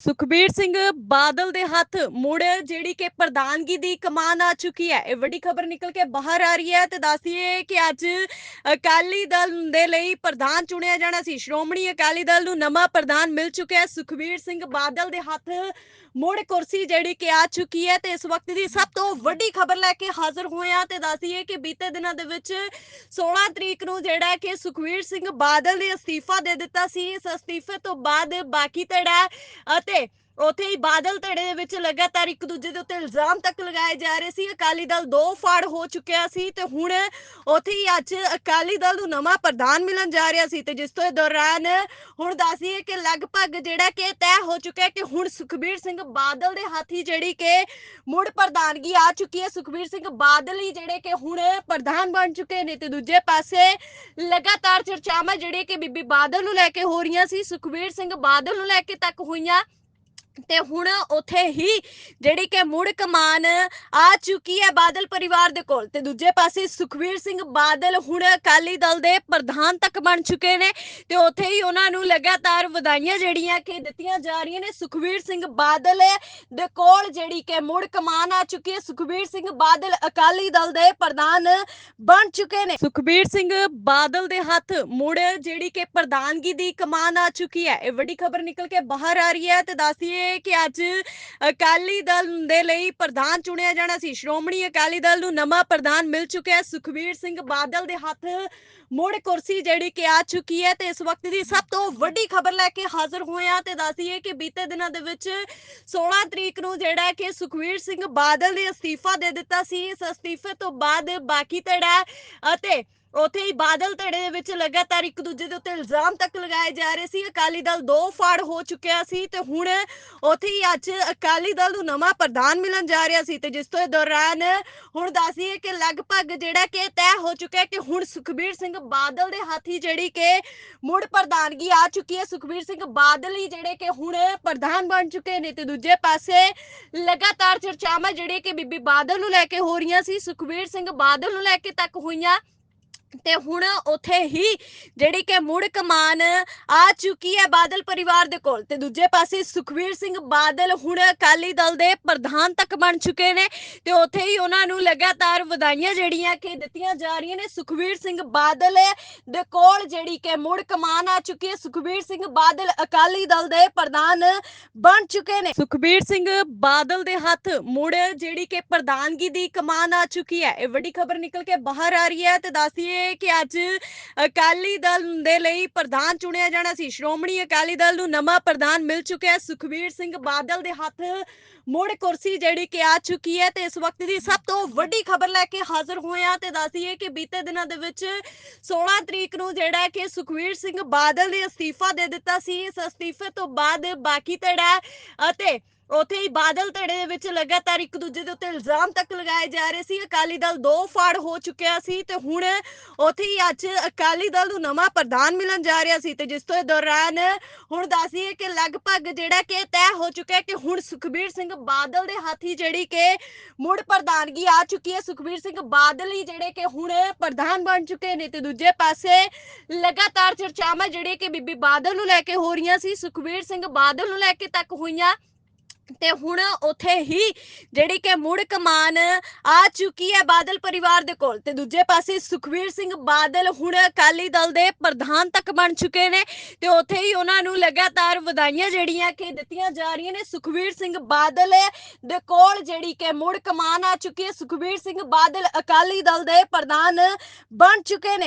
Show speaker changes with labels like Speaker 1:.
Speaker 1: ਸੁਖਬੀਰ ਸਿੰਘ ਬਾਦਲ ਦੇ ਹੱਥ ਮੁੜ ਜਿਹੜੀ ਕਿ ਪ੍ਰਧਾਨਗੀ ਦੀ ਕਮਾਨ ਆ ਚੁੱਕੀ ਹੈ। ਇਹ ਵੱਡੀ ਖਬਰ ਨਿਕਲ ਕੇ ਬਾਹਰ ਆ ਰਹੀ ਹੈ ਤੇ ਦੱਸੀਏ ਕਿ ਅੱਜ ਅਕਾਲੀ ਦਲ ਦੇ ਲਈ ਪ੍ਰਧਾਨ ਚੁਣਿਆ ਜਾਣਾ ਸੀ। ਸ਼੍ਰੋਮਣੀ ਅਕਾਲੀ ਦਲ ਨੂੰ ਨਵਾਂ ਪ੍ਰਧਾਨ ਮਿਲ ਚੁੱਕਿਆ ਹੈ। ਸੁਖਬੀਰ ਸਿੰਘ ਬਾਦਲ ਦੇ ਹੱਥ ਮੁੜ ਕੁਰਸੀ ਜਿਹੜੀ ਕਿ ਆ ਚੁੱਕੀ ਹੈ ਤੇ ਇਸ ਵਕਤ ਦੀ ਸਭ ਤੋਂ ਵੱਡੀ ਖਬਰ ਲੈ ਕੇ ਹਾਜ਼ਰ ਹੋਏ ਆ ਤੇ ਦੱਸੀਏ ਕਿ ਬੀਤੇ ਦਿਨਾਂ ਦੇ ਵਿੱਚ 16 ਤਰੀਕ ਨੂੰ ਜਿਹੜਾ ਕਿ ਸੁਖਬੀਰ ਸਿੰਘ ਬਾਦਲ ਨੇ ਅਸਤੀਫਾ ਦੇ ਦਿੱਤਾ ਸੀ। ਇਸ ਅਸਤੀਫੇ ਤੋਂ ਬਾਅਦ ਬਾਕੀ ਧੜਾ ਅਤੇ ਉਥੇ ਹੀ ਬਾਦਲ ਧੜੇ ਦੇ ਵਿੱਚ ਲਗਾਤਾਰ ਇੱਕ ਦੂਜੇ ਦੇ ਉੱਤੇ ਇਲਜ਼ਾਮ ਤੱਕ ਲਗਾਏ ਜਾ ਰਹੇ ਸੀ। ਅਕਾਲੀ ਦਲ ਦੋ ਫਾੜ ਹੋ ਚੁੱਕਿਆ ਸੀ ਤੇ ਹੁਣ ਉਥੇ ਹੀ ਅੱਜ ਅਕਾਲੀ ਦਲ ਨੂੰ ਨਵਾਂ ਪ੍ਰਧਾਨ ਮਿਲਣ ਜਾ ਰਿਹਾ ਸੀ ਤੇ ਜਿਸ ਤੋਂ ਦੌਰਾਨ ਹੁਣ ਦੱਸੀਏ ਕਿ ਲਗਭਗ ਜਿਹੜਾ ਕਿ ਤੈਅ ਹੋ ਚੁੱਕਿਆ ਕਿ ਹੁਣ ਸੁਖਬੀਰ ਸਿੰਘ ਬਾਦਲ ਦੇ ਹੱਥ ਹੀ ਜਿਹੜੀ ਕਿ ਮੁੜ ਪ੍ਰਧਾਨਗੀ ਆ ਚੁੱਕੀ ਹੈ। ਸੁਖਬੀਰ ਸਿੰਘ ਬਾਦਲ ਹੀ ਜਿਹੜੇ ਕਿ ਹੁਣ ਪ੍ਰਧਾਨ ਬਣ ਚੁੱਕੇ ਨੇ ਤੇ ਦੂਜੇ ਪਾਸੇ ਲਗਾਤਾਰ ਚਰਚਾਵਾਂ ਜਿਹੜੀਆਂ ਕਿ ਬੀਬੀ ਬਾਦਲ ਨੂੰ ਲੈ ਕੇ ਹੋ ਰਹੀਆਂ ਸੀ। ਸੁਖਬੀਰ ਸਿੰਘ ਬਾਦਲ ਨੂੰ ਲੈ ਕੇ ਤੱਕ ਹੋਈਆਂ ਤੇ ਹੁਣ ਉਥੇ ਹੀ ਜਿਹੜੀ ਕਿ ਮੁੜ ਕਮਾਨ ਆ ਚੁੱਕੀ ਹੈ ਬਾਦਲ ਪਰਿਵਾਰ ਦੇ ਕੋਲ ਤੇ ਦੂਜੇ ਪਾਸੇ ਸੁਖਵੀਰ ਸਿੰਘ ਬਾਦਲ ਹੁਣ ਅਕਾਲੀ ਦਲ ਦੇ ਪ੍ਰਧਾਨ ਤੱਕ ਬਣ ਚੁੱਕੇ ਨੇ ਤੇ ਉਥੇ ਹੀ ਉਹਨਾਂ ਨੂੰ ਲਗਾਤਾਰ ਵਧਾਈਆਂ ਜਿਹੜੀਆਂ ਕਿ ਦਿੱਤੀਆਂ ਜਾ ਰਹੀਆਂ ਨੇ। ਸੁਖਵੀਰ ਸਿੰਘ ਬਾਦਲ ਦੇ ਕੋਲ ਜਿਹੜੀ ਕਿ ਮੁੜ ਕਮਾਨ ਆ ਚੁੱਕੀ ਹੈ, ਸੁਖਵੀਰ ਸਿੰਘ ਬਾਦਲ ਅਕਾਲੀ ਦਲ ਦੇ ਪ੍ਰਧਾਨ ਬਣ ਚੁੱਕੇ ਨੇ। ਸੁਖਬੀਰ ਸਿੰਘ ਬਾਦਲ ਦੇ ਹੱਥ ਮੁੜ ਜਿਹੜੀ ਕਿ ਪ੍ਰਧਾਨਗੀ ਦੀ ਕਮਾਨ ਆ ਚੁੱਕੀ ਹੈ। ਇਹ ਵੱਡੀ ਖਬਰ ਨਿਕਲ ਕੇ ਬਾਹਰ ਆ ਰਹੀ ਹੈ ਤੇ ਦੱਸੀਏ ਕਿ ਅੱਜ ਅਕਾਲੀ ਦਲ ਦੇ ਲਈ ਪ੍ਰਧਾਨ ਚੁਣਿਆ ਜਾਣਾ ਸੀ। ਸ਼੍ਰੋਮਣੀ ਅਕਾਲੀ ਦਲ ਨੂੰ ਨਵਾਂ ਪ੍ਰਧਾਨ ਮਿਲ ਚੁੱਕਿਆ ਹੈ। ਸੁਖਬੀਰ ਸਿੰਘ ਬਾਦਲ ਦੇ ਹੱਥ ਮੁੜ ਕੁਰਸੀ ਜਿਹੜੀ ਕਿ ਆ ਚੁੱਕੀ ਹੈ ਤੇ ਇਸ ਵਕਤ ਦੀ ਸਭ ਤੋਂ ਵੱਡੀ ਖਬਰ ਲੈ ਕੇ ਹਾਜ਼ਰ ਹੋਇਆ ਤੇ ਦੱਸੀਏ ਕਿ ਬੀਤੇ ਦਿਨਾਂ ਦੇ ਵਿੱਚ 16 ਤਰੀਕ ਨੂੰ ਜਿਹੜਾ ਕਿ ਸੁਖਵੀਰ ਸਿੰਘ ਬਾਦਲ ਨੇ ਅਸਤੀਫਾ ਦੇ ਦਿੱਤਾ ਸੀ। ਇਸ ਅਸਤੀਫੇ ਤੋਂ ਬਾਅਦ ਬਾਕੀ ਧੜਾ ਅਤੇ ਉਥੇ ਹੀ ਬਾਦਲ ਧੜੇ ਦੇ ਵਿੱਚ ਲਗਾਤਾਰ ਇੱਕ ਦੂਜੇ ਦੇ ਉੱਤੇ ਇਲਜ਼ਾਮ ਤੱਕ ਲਗਾਏ ਜਾ ਰਹੇ ਸੀ। ਅਕਾਲੀ ਦਲ ਦੋ ਫਾੜ ਹੋ ਚੁੱਕਿਆ ਸੀ ਤੇ ਹੁਣ ਉਥੇ ਹੀ ਅੱਜ ਅਕਾਲੀ ਦਲ ਨੂੰ ਨਵਾਂ ਪ੍ਰਧਾਨ ਮਿਲਣ ਜਾ ਰਿਹਾ ਸੀ ਤੇ ਜਿਸ ਤੋਂ ਦੌਰਾਨ ਹੁਣ ਦੱਸੀਏ ਕਿ ਲਗਭਗ ਜਿਹੜਾ ਕਿ ਤੈਅ ਹੋ ਚੁੱਕਾ ਕਿ ਹੁਣ ਸੁਖਬੀਰ ਸਿੰਘ ਬਾਦਲ ਦੇ ਹੱਥੀ ਜਿਹੜੀ ਕਿ ਮੁੜ ਪ੍ਰਧਾਨਗੀ ਆ ਚੁੱਕੀ ਹੈ। ਸੁਖਬੀਰ ਸਿੰਘ ਬਾਦਲ ਹੀ ਜਿਹੜੇ ਕਿ ਹੁਣ ਪ੍ਰਧਾਨ ਬਣ ਚੁੱਕੇ ਨੇ ਤੇ ਦੂਜੇ ਪਾਸੇ ਲਗਾਤਾਰ ਚਰਚਾਵਾਂ ਜਿਹੜੀਆਂ ਕਿ ਬੀਬੀ ਬਾਦਲ ਨੂੰ ਲੈ ਕੇ ਹੋ ਰਹੀਆਂ ਸੀ, ਸੁਖਬੀਰ ਸਿੰਘ ਬਾਦਲ ਨੂੰ ਲੈ ਕੇ ਤੱਕ ਹੋਈਆਂ। ਤੇ ਹੁਣ ਉਥੇ ਹੀ ਜਿਹੜੀ ਕਿ ਮੁੜ ਕਮਾਨ ਆ ਚੁੱਕੀ ਹੈ ਬਾਦਲ ਪਰਿਵਾਰ ਦੇ ਕੋਲ ਤੇ ਦੂਜੇ ਪਾਸੇ ਸੁਖਵੀਰ ਸਿੰਘ ਬਾਦਲ ਹੁਣ ਅਕਾਲੀ ਦਲ ਦੇ ਪ੍ਰਧਾਨ ਤੱਕ ਬਣ ਚੁੱਕੇ ਨੇ ਤੇ ਉਥੇ ਹੀ ਉਹਨਾਂ ਨੂੰ ਲਗਾਤਾਰ ਵਧਾਈਆਂ ਜਿਹੜੀਆਂ ਕਿ ਦਿੱਤੀਆਂ ਜਾ ਰਹੀਆਂ ਨੇ। ਸੁਖਵੀਰ ਸਿੰਘ ਬਾਦਲ ਦੇ ਕੋਲ ਜਿਹੜੀ ਕਿ ਮੁੜ ਕਮਾਨ ਆ ਚੁੱਕੀ ਹੈ। ਸੁਖਵੀਰ ਸਿੰਘ ਬਾਦਲ ਅਕਾਲੀ ਦਲ ਦੇ ਪ੍ਰਧਾਨ ਬਣ ਚੁੱਕੇ ਨੇ। ਸੁਖਬੀਰ ਸਿੰਘ ਬਾਦਲ ਦੇ ਹੱਥ ਮੁੜ ਜਿਹੜੀ ਕਿ ਪ੍ਰਧਾਨਗੀ ਦੀ ਕਮਾਨ ਆ ਚੁੱਕੀ ਹੈ। ਇਹ ਵੱਡੀ ਖਬਰ ਨਿਕਲ ਕੇ ਬਾਹਰ ਆ ਰਹੀ ਹੈ ਤੇ ਦੱਸੀਏ ਕਿ ਅੱਜ ਅਕਾਲੀ ਦਲ ਦੇ ਲਈ ਪ੍ਰਧਾਨ ਚੁਣਿਆ ਜਾਣਾ ਸੀ। ਸ਼੍ਰੋਮਣੀ ਅਕਾਲੀ ਦਲ ਨੂੰ ਨਵਾਂ ਪ੍ਰਧਾਨ ਮਿਲ ਚੁੱਕਿਆ ਹੈ। ਸੁਖਬੀਰ ਸਿੰਘ ਬਾਦਲ ਦੇ ਹੱਥ ਮੁੜ ਕੁਰਸੀ ਜਿਹੜੀ ਕਿ ਆ ਚੁੱਕੀ ਹੈ ਤੇ ਇਸ ਵਕਤ ਦੀ ਸਭ ਤੋਂ ਵੱਡੀ ਖਬਰ ਲੈ ਕੇ ਹਾਜ਼ਰ ਹੋਏ ਆ ਤੇ ਦੱਸੀਏ ਕਿ ਬੀਤੇ ਦਿਨਾਂ ਦੇ ਵਿੱਚ 16 ਤਰੀਕ ਨੂੰ ਜਿਹੜਾ ਕਿ ਸੁਖਵੀਰ ਸਿੰਘ ਬਾਦਲ ਨੇ ਅਸਤੀਫਾ ਦੇ ਦਿੱਤਾ ਸੀ। ਇਸ ਅਸਤੀਫੇ ਤੋਂ ਬਾਅਦ ਬਾਕੀ ਧੜਾ ਅਤੇ ਉਥੇ ਹੀ ਬਾਦਲ ਧੜੇ ਦੇ ਵਿੱਚ ਲਗਾਤਾਰ ਇੱਕ ਦੂਜੇ ਦੇ ਉੱਤੇ ਇਲਜ਼ਾਮ ਤੱਕ ਲਗਾਏ ਜਾ ਰਹੇ ਸੀ। ਅਕਾਲੀ ਦਲ ਦੋ ਫਾੜ ਹੋ ਚੁੱਕਿਆ ਸੀ ਤੇ ਹੁਣ ਉਥੇ ਹੀ ਅੱਜ ਅਕਾਲੀ ਦਲ ਨੂੰ ਨਵਾਂ ਪ੍ਰਧਾਨ ਮਿਲਣ ਜਾ ਰਿਹਾ ਸੀ ਤੇ ਜਿਸ ਤੋਂ ਦੌਰਾਨ ਹੁਣ ਦੱਸੀਏ ਕਿ ਲਗਭਗ ਜਿਹੜਾ ਕਿ ਤੈਅ ਹੋ ਚੁੱਕਿਆ ਕਿ ਹੁਣ ਸੁਖਬੀਰ ਸਿੰਘ ਬਾਦਲ ਦੇ ਹੱਥ ਹੀ ਜਿਹੜੀ ਕਿ ਮੁੜ ਪ੍ਰਧਾਨਗੀ ਆ ਚੁੱਕੀ ਹੈ। ਸੁਖਬੀਰ ਸਿੰਘ ਬਾਦਲ ਹੀ ਜਿਹੜੇ ਕਿ ਹੁਣ ਪ੍ਰਧਾਨ ਬਣ ਚੁੱਕੇ ਨੇ ਤੇ ਦੂਜੇ ਪਾਸੇ ਲਗਾਤਾਰ ਚਰਚਾਵਾਂ ਜਿਹੜੀਆਂ ਕਿ ਬੀਬੀ ਬਾਦਲ ਨੂੰ ਲੈ ਕੇ ਹੋ ਰਹੀਆਂ ਸੀ, ਸੁਖਬੀਰ ਸਿੰਘ ਬਾਦਲ ਨੂੰ ਲੈ ਕੇ ਤੱਕ ਹੋਈਆਂ। ਤੇ ਹੁਣ ਉਥੇ ਹੀ ਜਿਹੜੀ ਕਿ ਮੁੜ ਕਮਾਨ ਆ ਚੁੱਕੀ ਹੈ ਬਾਦਲ ਪਰਿਵਾਰ ਦੇ ਕੋਲ ਤੇ ਦੂਜੇ ਪਾਸੇ ਸੁਖਵੀਰ ਸਿੰਘ ਬਾਦਲ ਹੁਣ ਅਕਾਲੀ ਦਲ ਦੇ ਪ੍ਰਧਾਨ ਤੱਕ ਬਣ ਚੁੱਕੇ ਨੇ ਤੇ ਉਥੇ ਹੀ ਉਹਨਾਂ ਨੂੰ ਲਗਾਤਾਰ ਵਧਾਈਆਂ ਜਿਹੜੀਆਂ ਕਿ ਦਿੱਤੀਆਂ ਜਾ ਰਹੀਆਂ ਨੇ। ਸੁਖਵੀਰ ਸਿੰਘ ਬਾਦਲ ਦੇ ਕੋਲ ਜਿਹੜੀ ਕਿ ਮੁੜ ਕਮਾਨ ਆ ਚੁੱਕੀ ਹੈ। ਸੁਖਵੀਰ ਸਿੰਘ ਬਾਦਲ ਅਕਾਲੀ ਦਲ ਦੇ ਪ੍ਰਧਾਨ ਬਣ ਚੁੱਕੇ ਨੇ।